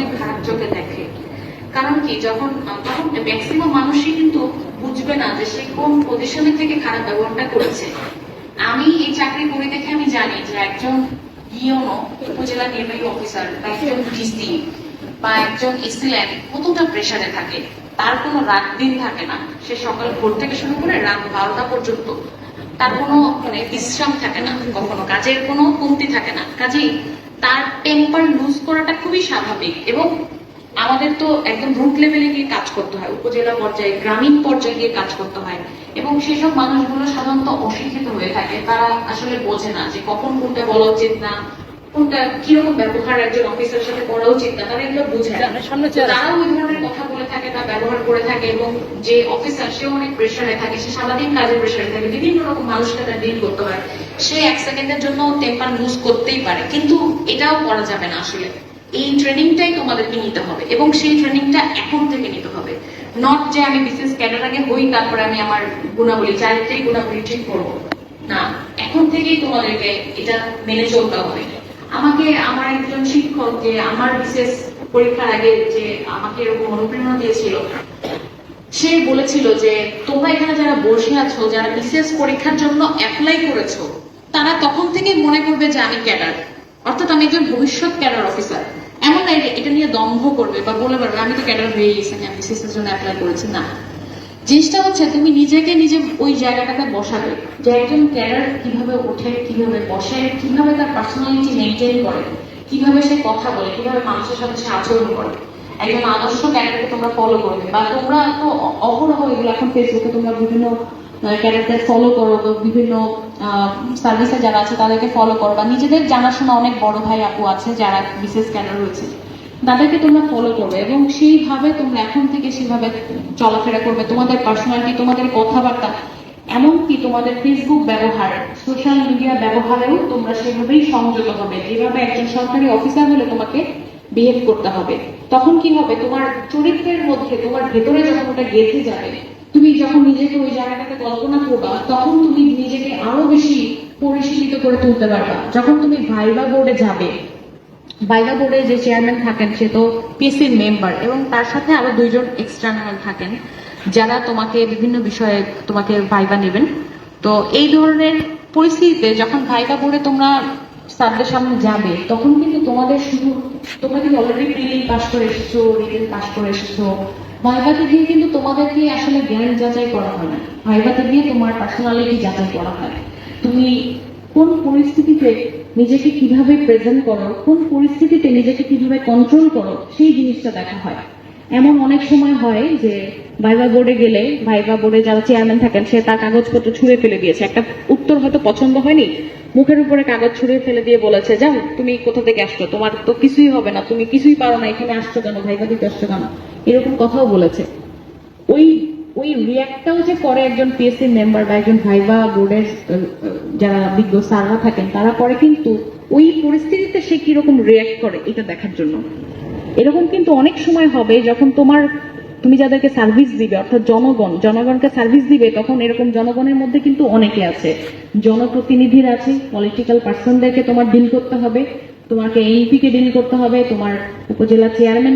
অনেক খারাপ দেখে। কারণ কি, যখন তখন ম্যাক্সিমাম মানুষই কিন্তু বুঝবে না যে সে কোন পজিশনে থেকে খারাপ ব্যবহারটা করেছে। আমি এই চাকরি করে দেখে আমি জানি যে একজন ইওনো উপজেলা নির্বাহী অফিসার বা একজন ডিসি বা একজন এসিল্যান্ড কতটা প্রেসারে থাকে, তার কোনো রাত দিন থাকে না। সে সকাল ভোর থেকে শুরু করে রাত বারোটা পর্যন্ত তার কোনো মানে বিশ্রাম থাকে না, কখনো। কাজের কোনো কমতি থাকে না। কাজেই তার টেম্পার লুজ করাটা খুবই স্বাভাবিক এবং আমাদের তো একদম রুট লেভেলে গিয়ে কাজ করতে হয়, উপজেলা পর্যায়ে, গ্রামীণ পর্যায়ে গিয়ে কাজ করতে হয় এবং সেসব মানুষগুলো সাধারণত অশিক্ষিত হয়ে থাকে। তারা আসলে বোঝে না যে কখন কোনটা বলা উচিত না কোনটা কীরকম ব্যবহার একজন অফিসারের সাথে করা উচিত না তারা এগুলো বুঝে। তারা ওই ধরনের কথা বলে থাকে তা ব্যবহার করে থাকে এবং যে অফিসার সে অনেক প্রেশারে থাকে সে সারাদিন কাজের প্রেশারে থাকে বিভিন্ন রকম মানুষকে তার ডিল করতে হয়। সে এক সেকেন্ডের জন্য টেম্পার লুজ করতেই পারে কিন্তু এটাও করা যাবে না আসলে। এই ট্রেনিংটাই তোমাদেরকে নিতে হবে এবং সেই ট্রেনিংটা এখন থেকে নিতে হবে। নট যে আমি বিসিএস ক্যাডার আগে হই তারপরে আমি আমার গুণাবলী চারিত্রিক গুণাবলী ঠিক করব। না এখন থেকেই তোমাদেরকে এটা মেনে চলতে হবে। আমাকে আমার একজন শিক্ষক যে আমার বিশেষ পরীক্ষার আগে যে আমাকে এরকম অনুপ্রেরণা দিয়েছিল, সে বলেছিল যে তোমরা এখানে যারা বসে আছো, যারা বিশেষ পরীক্ষার জন্য অ্যাপ্লাই করেছ, তারা তখন থেকে মনে করবে যে আমি ক্যাডার অর্থাৎ আমি একজন ভবিষ্যৎ ক্যাডার অফিসার এমন না এটা- নিয়ে দম্ভ করবে বা বলে পারবে আমি তো ক্যাডার হয়ে গেছি আমি বিশেষ এর জন্য অ্যাপ্লাই করেছি। না। জিনিসটা হচ্ছে, তুমি নিজেকে নিজে ওই জায়গাটাতে বসাবে। যে একজন ক্যাডার কীভাবে ওঠে, কীভাবে বসে, কীভাবে তার পার্সোনালিটি মেনটেন করে, কীভাবে সে কথা বলে, কীভাবে মানুষের সাথে সে আচরণ করে। একজন আদর্শ ক্যাডারকে তোমরা ফলো করবে, বা তোমরা তো অহরহ এগুলো এখন ফেসবুকে তোমরা বিভিন্ন ক্যারেক্টার ফলো করো বিভিন্ন সার্ভিসে যারা আছে তাদেরকে ফলো করো, বা নিজেদের জানাশোনা অনেক বড় ভাই আপু আছে যারা বিশেষ ক্যাডার রয়েছে। তাদেরকে তোমরা ফলো করবে এবং সেইভাবে তোমরা এখন থেকে সেভাবে চলাফেরা করবে। তোমাদের পার্সোনালিটি তোমাদের কথাবার্তা, এমনকি তোমাদের ফেসবুক ব্যবহার সোশ্যাল মিডিয়া ব্যবহারেও তোমরা সেভাবেই সংযত হবে। যেভাবে একজন সরকারি অফিসার হলে তোমাকে বিহেভ করতে হবে। তখন কি হবে? তোমার চরিত্রের মধ্যে, তোমার ভেতরে যখন ওটা গেঁথে যাবে, তুমি যখন নিজেকে ওই জায়গাটাতে কল্পনা করবা, তখন তুমি নিজেকে আরও বেশি পরিশীলিত করে তুলতে পারবা। যখন তুমি ভাইবা বোর্ডে যাবে ভাইবা বোর্ডে যে চেয়ারম্যান থাকেন, সে তো পিসির মেম্বার এবং তার সাথে আরও দুইজন এক্সটার্নাল থাকেন, যারা তোমাকে বিভিন্ন বিষয়ে তোমাকে ভাইবা নেবেন। তো এই ধরনের পরিস্থিতিতে যখন ভাইবা বোর্ডে তোমরা স্যারদের সামনে যাবে, তখন কিন্তু তোমাদের শুধু, তোমরা কিন্তু অলরেডি প্রিলিম পাস করে এসেছ রিটেন পাস করে এসেছ। ভাইভাতে গিয়ে কিন্তু তোমাদেরকে আসলে জ্ঞান যাচাই করা হয় না। ভাইভাতে গিয়ে তোমার পার্সোনালিটি যাচাই করা হয়। তুমি কোন পরিস্থিতিতে নিজেকে কীভাবে প্রেজেন্ট করো, কোন পরিস্থিতিতে নিজেকে কীভাবে কন্ট্রোল করো, সেই জিনিসটা দেখা হয়। এমন অনেক সময় হয় যে ভাইবা বোর্ডে গেলে, ভাইবা বোর্ডে যারা চেয়ারম্যান থাকেন, সে তার কাগজপত্র ছুঁড়ে ফেলে দিয়েছে। একটা উত্তর হয়তো পছন্দ হয়নি, মুখের উপরে কাগজ ছুঁড়ে ফেলে দিয়ে বলেছে, যাও, তুমি কোথা থেকে আসছো? তোমার তো কিছুই হবে না, তুমি কিছুই পারো না, এখানে আসছো কেন? ভাইবা দিতে আসছো কেন? এরকম কথাও বলেছে। ওই ওই রিয়াক্টটাও যে করে একজন পিএসসি মেম্বার বা একজন ভাইবা বোর্ডের যারা বিজ্ঞ স্যাররা থাকেন, তারা পরে কিন্তু ওই পরিস্থিতিতে সে কীরকম রিয়াক্ট করে এটা দেখার জন্য। এরকম কিন্তু অনেক সময় হবে যখন তোমার, তুমি যাদেরকে সার্ভিস দিবে, অর্থাৎ জনগণ, জনগণকে সার্ভিস দিবে, তখন এরকম জনগণের মধ্যে কিন্তু অনেকে আছে। জনপ্রতিনিধির আছে পলিটিক্যাল পার্সনদেরকে তোমার ডিল করতে হবে, তোমাকে এমপি কে ডিল করতে হবে, তোমার উপজেলা চেয়ারম্যান